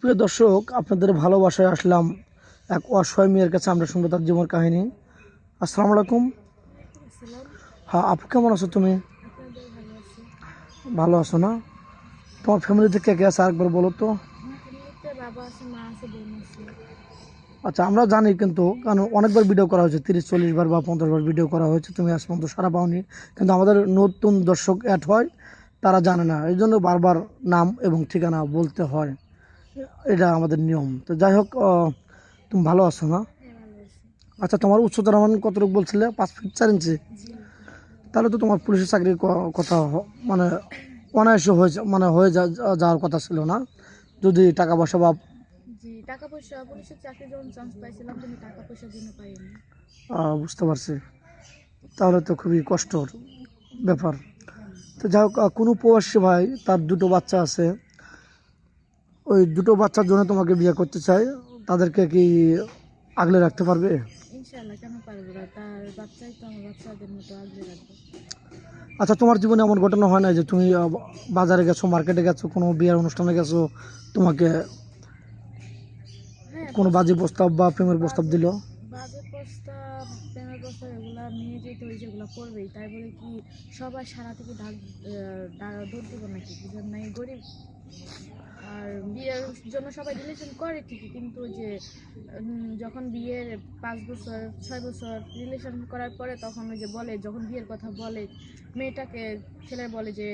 প্রিয় দর্শক, আপনাদের ভালোবাসায় আসলাম এক অসহায় মেয়ের কাছে আমরা শুনব তার জীবন কাহিনী। আসসালামু আলাইকুম। হ্যাঁ আপু কেমন আছো তুমি? ভালো আছো না? তোমার ফ্যামিলিতে কে কে আছে আরেকবার বলো তো। আচ্ছা আমরা জানি কিন্তু, কারণ অনেকবার ভিডিও করা হয়েছে, তিরিশ, চল্লিশ বার বা পঞ্চাশ বার ভিডিও করা হয়েছে, তুমি আজ পর্যন্ত সারা পাওনি। কিন্তু আমাদের নতুন দর্শক অ্যাড হয়, তারা জানে না। এই জন্য বারবার নাম এবং ঠিকানা বলতে হয়। এটা আমাদের নিয়ম। তো যাই হোক তুমি ভালো আছো না? আচ্ছা তোমার উচ্চতার মান কতটুকু বলছিলে? পাঁচ ফিট চার ইঞ্চি তাহলে তো তোমার পুলিশের চাকরির কথা মানে অনায়াসে হয়ে মানে হয়ে যাওয়ার কথা ছিল না? যদি টাকা পয়সা বা টাকা পয়সা পুলিশের চাকরি যখন চান্স পাইছিলাম কিন্তু টাকা পয়সার জন্য পাইনি। বুঝতে পারছি। তাহলে তো খুবই কষ্টর ব্যাপার। তো যাই হোক কোনো প্রবাসী ভাই তার দুটো বাচ্চা আছে ওই দুটো বাচ্চার জন্য তোমাকে বিয়ে করতে চায় তাদেরকে কি আগলে রাখতে পারবে? আচ্ছা তোমার জীবনে এমন ঘটনা হয় না যে তুমি বাজারে গেছো মার্কেটে গেছো কোনো বিয়ের অনুষ্ঠানে গেছো তোমাকে হ্যাঁ কোনো বাজে প্রস্তাব বা প্রেমের প্রস্তাব দিল? বাজে প্রস্তাব প্রেমের প্রস্তাব এগুলা নিয়ে যেতে ওই যেগুলো করবেই তাই বলে কি সবাই সারা থেকে নাকি? গরিব। বিয়ের জন্য সবাই রিলেশন করে ঠিকই কিন্তু ওই যে যখন বিয়ের পাঁচ বছর ছয় বছর রিলেশন করার পরে তখন ওই যে বলে যখন বিয়ের কথা বলে মেয়েটাকে ছেলে বলে যে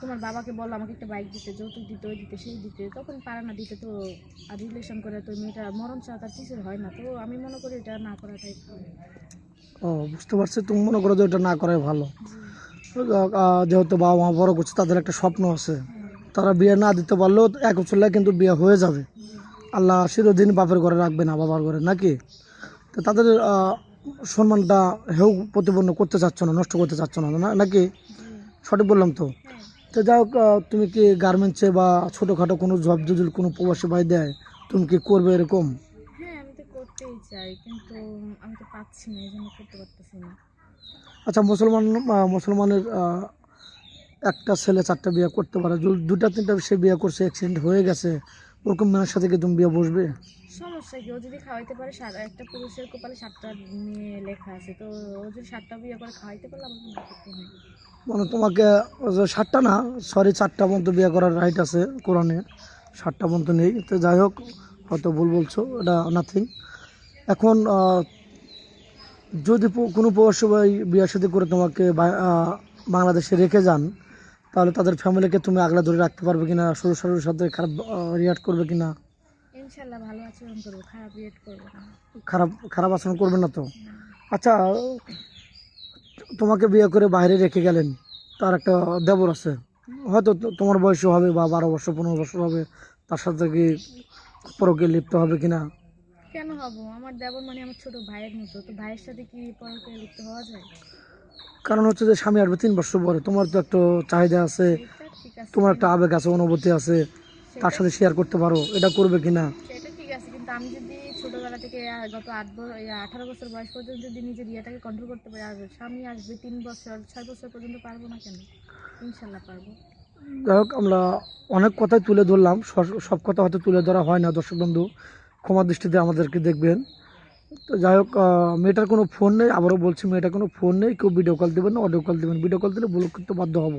তোমার বাবাকে বলো আমাকে একটা বাইক দিতে যৌতুক দিতে ওই দিতে সেই দিতে। তখন পারে না দিতে তো আর রিলেশন করে তো মেয়েটা মরণ ছাড়া তার কিছুর হয় না। তো আমি মনে করি এটা না করাটাই ও বুঝতে পারছি। তুমি মনে করো যে এটা না করাই ভালো। যেহেতু বাবা মা বড় করছে তাদের একটা স্বপ্ন আছে। তারা বিয়ে না দিতে পারলেও এক চলে কিন্তু বিয়ে হয়ে যাবে। আল্লাহ চিরদিন বাপের ঘরে রাখবে না বাবার ঘরে নাকি? তো তাদের সম্মানটা হেউ প্রতিপন্ন করতে চাচ্ছ না নষ্ট করতে চাচ্ছ না নাকি? সঠিক বললাম তো? তো যাই হোক তুমি কি গার্মেন্টসে বা ছোটোখাটো কোনো জব যদি কোনো প্রবাসী ভাই দেয় তুমি কি করবে এরকম? হ্যাঁ আচ্ছা মুসলমান মুসলমানের একটা ছেলে চারটা বিয়ে করতে পারে। দুটা তিনটা সে বিয়ে করছে অ্যাক্সিডেন্ট হয়ে গেছে। ওরকম মেয়ের সাথে কি তুমি বিয়ে বসবে? সমস্যা কি? ও যদি খাওয়াইতে পারে একটা পুরুষের কপালে সাতটা মেয়ে লেখা আছে তো ও যদি সাতটা বিয়ে করে খাওয়াইতে পারলে আমার কোনো আপত্তি নেই। মানে তোমাকে সাতটা না সরি চারটা পর্যন্ত বিয়ে করার রাইট আছে কোরআনে। সাতটা পর্যন্ত নেই। তো যাই হোক হয়তো ভুল বলছো এটা নাথিং এখন যদি কোনো প্রবাসী বিয়ের সাথে করে তোমাকে বাংলাদেশে রেখে যান তাহলে তাদের ফ্যামিলিকে তুমি আগলা ধরে রাখতে পারবে কিনা? সরু সরুর সাথে খারাপ রিয়াক্ট করবে কিনা? ইনশাল্লাহ ভালো আচরণ করব। খারাপ রেট করব না। খারাপ খারাপ আচরণ করবে না তো? আচ্ছা তোমাকে বিয়ে করে বাইরে রেখে গেলেন তার একটা দেবর আছে। হয়তো তোমার বয়স হবে বা বারো বছর পনেরো বছর হবে। তার সাথে কি পরকে লিপ্ত হবে কিনা? কেন হব? আমার দেবর মানে আমার ছোট ভাইয়ের মতো। তো ভাইয়ের সাথে কি পরকে লিপ্ত হওয়া যায়? কারণ হচ্ছে যে স্বামী আসবে তিন বছর পরে। তোমার তো একটা চাহিদা আছে তোমার একটা আবেগ আছে অনুভূতি আছে তার সাথে শেয়ার করতে পারো এটা করবে কিনা? সেটা কিন্তু আমি যদি ছোটবেলা থেকে গত আট আঠারো বছর বয়স পর্যন্ত যদি নিজের ইয়েটাকে কন্ট্রোল করতে পারি আর স্বামী আসবে তিন বছর ছয় বছর পর্যন্ত পারব না কেন? ইনশাল্লাহ পারব। যাই হোক আমরা অনেক কথাই তুলে ধরলাম সব- সব কথা হয়তো তুলে ধরা হয় না দর্শক বন্ধু। ক্ষমা দৃষ্টিতে আমাদেরকে দেখবেন। তো যাই হোক মেয়েটার কোনো ফোন নেই, আবারও বলছি মেয়েটার কোনো ফোন নেই, কেউ ভিডিও কল দেবেন না অডিও কল দেবেন। ভিডিও কল দিলে ব্লক করতে বাধ্য হব।